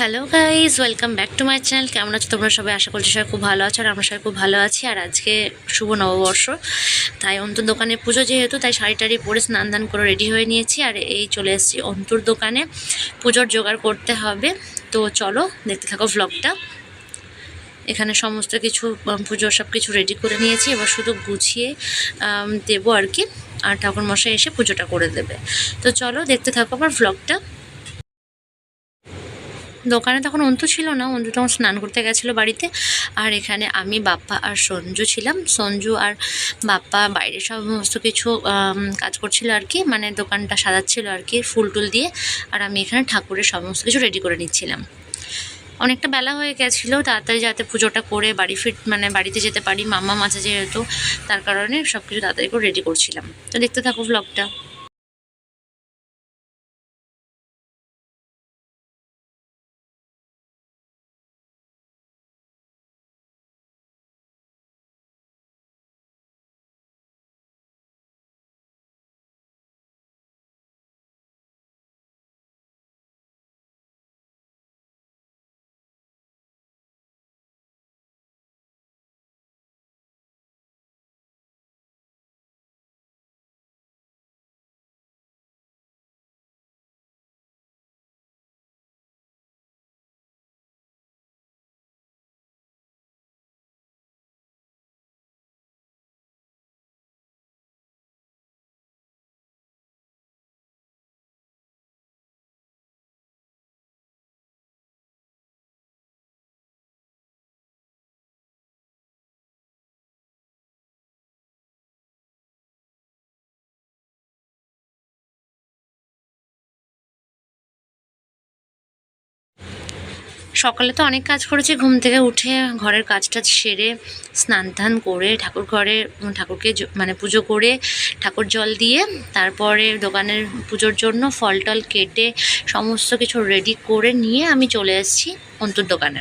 Hello guys welcome back to my channel কেমন আছো তোমরা সবাই? আশা করছি সবাই খুব ভালো আছো আর আমরা সবাই খুব ভালো আছি। আর আজকে শুভ নববর্ষ। তাই অন্তুর দোকানে পুজো যেহেতু, তাই শাড়ি টাড়ি পরে স্নান দান করে রেডি হয়ে নিয়েছি। আর এই চলে এসেছি অন্তুর দোকানে। পুজোর জোগাড় করতে হবে। তো চলো, দেখতে থাকো ভ্লগটা এখানে সমস্ত কিছু পুজোর সব কিছু রেডি করে নিয়েছি। এবার শুধু গুছিয়ে দেবো আর কি। আর ঠাকুর মশাই এসে পুজোটা করে দেবে। তো চলো, দেখতে থাকো আমার ভ্লগটা দোকানে তখন অন্তু ছিল না, অন্তু তখন স্নান করতে গেছিল বাড়িতে। আর এখানে আমি, বাপ্পা আর সঞ্জু ছিলাম। সঞ্জু আর বাপ্পা বাইরে সমস্ত কিছু কাজ করছিল আর কি। মানে দোকানটা সাজাচ্ছিল আর কি, ফুল টুল দিয়ে। আর আমি এখানে ঠাকুরের সমস্ত কিছু রেডি করে নিচ্ছিলাম। অনেকটা বেলা হয়ে গেছিল, তাড়াতাড়ি যাতে পুজোটা করে বাড়ি ফিট মানে বাড়িতে যেতে পারি। মামা মাঝে যেহেতু, তার কারণে সব কিছু তাড়াতাড়ি করে রেডি করছিলাম। তো দেখতে থাকো ব্লগটা সকালে তো অনেক কাজ করেছি, ঘুম থেকে উঠে ঘরের কাজটা সেরে স্নান টান করে ঠাকুর ঘরে ঠাকুরকে মানে পুজো করে ঠাকুর জল দিয়ে তারপরে দোকানের পুজোর জন্য ফল টল কেটে সমস্ত কিছু রেডি করে নিয়ে আমি চলে এসেছি অন্তুর দোকানে।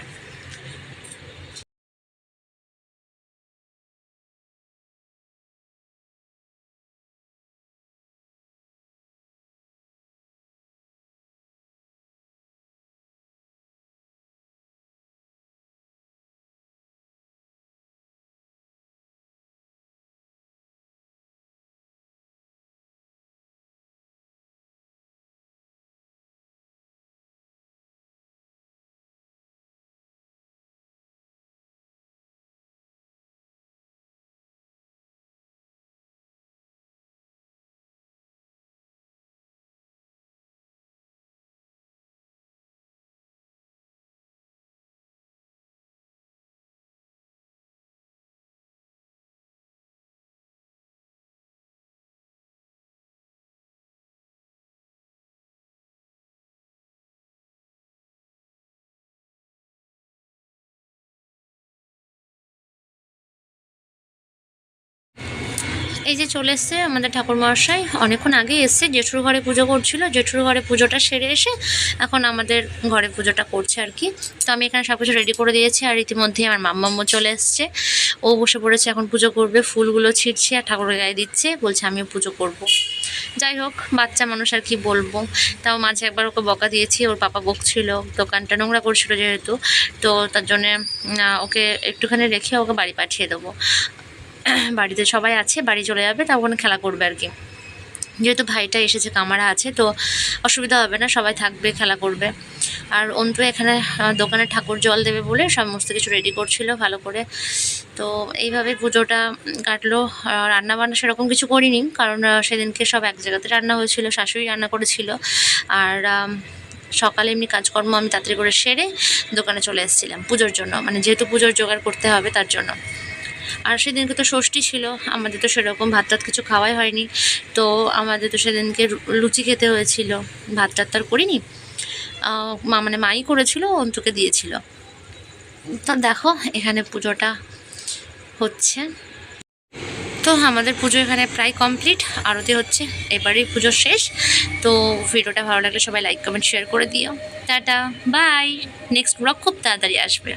এই যে চলে এসছে আমাদের ঠাকুর মহাশয় অনেকক্ষণ আগে এসছে, জেঠুর ঘরে পুজো করছিল, জেঠুর ঘরে পুজোটা সেরে এসে এখন আমাদের ঘরে পুজোটা করছে আর কি। তো আমি এখানে সব কিছু রেডি করে দিয়েছি আর ইতিমধ্যেই আমার মাম্মাম্মু চলে এসছে। ও বসে পড়েছে, এখন পুজো করবে, ফুলগুলো ছিঁড়ছে আর ঠাকুরের গায়ে দিচ্ছে, বলছে আমিও পুজো করব। যাই হোক, বাচ্চা মানুষ আর কি বলব। তাও মাঝে একবার ওকে বকা দিয়েছি, ওর পাপা বকছিল, দোকানটা নোংরা করছিল যেহেতু। তো তার জন্যে ওকে একটুখানি রেখে ওকে বাড়ি পাঠিয়ে দেবো। বাড়িতে সবাই আছে, বাড়ি চলে যাবে তা ওখানে খেলা করবে আর কি। যেহেতু ভাইটা এসেছে, কামারা আছে, তো অসুবিধা হবে না, সবাই থাকবে, খেলা করবে। আর অন্তু এখানে দোকানে ঠাকুর জল দেবে বলে সমস্ত কিছু রেডি করছিল ভালো করে। তো এইভাবে পুজোটা কাটলো। রান্না বান্না সেরকম কিছু করিনি, কারণ সেদিনকে সব এক জায়গাতে রান্না হয়েছিল, শাশুড়ি রান্না করেছিল। আর সকালে এমনি কাজকর্ম আমি তাড়াতাড়ি করে সেরে দোকানে চলে এসেছিলাম পুজোর জন্য। মানে যেহেতু পুজোর জোগাড় করতে হবে তার জন্য। আর সেদিনকে তো ষষ্ঠী ছিল, আমাদের তো সেরকম ভাত টাত কিছু খাওয়াই হয়নি। তো আমাদের তো সেদিনকে লুচি খেতে হয়েছিল, ভাত টাত তার করিনি। মা মানে মাই করেছিল, অন্তুকে দিয়েছিল। তো দেখো, এখানে পুজোটা হচ্ছে। তো আমাদের পুজো এখানে প্রায় কমপ্লিট, আরতি হচ্ছে, এবারেই পুজো শেষ। তো ভিডিওটা ভালো লাগলে সবাই লাইক কমেন্ট শেয়ার করে দিও। টাটা বাই নেক্সট ব্লগ খুব তাড়াতাড়ি আসবে।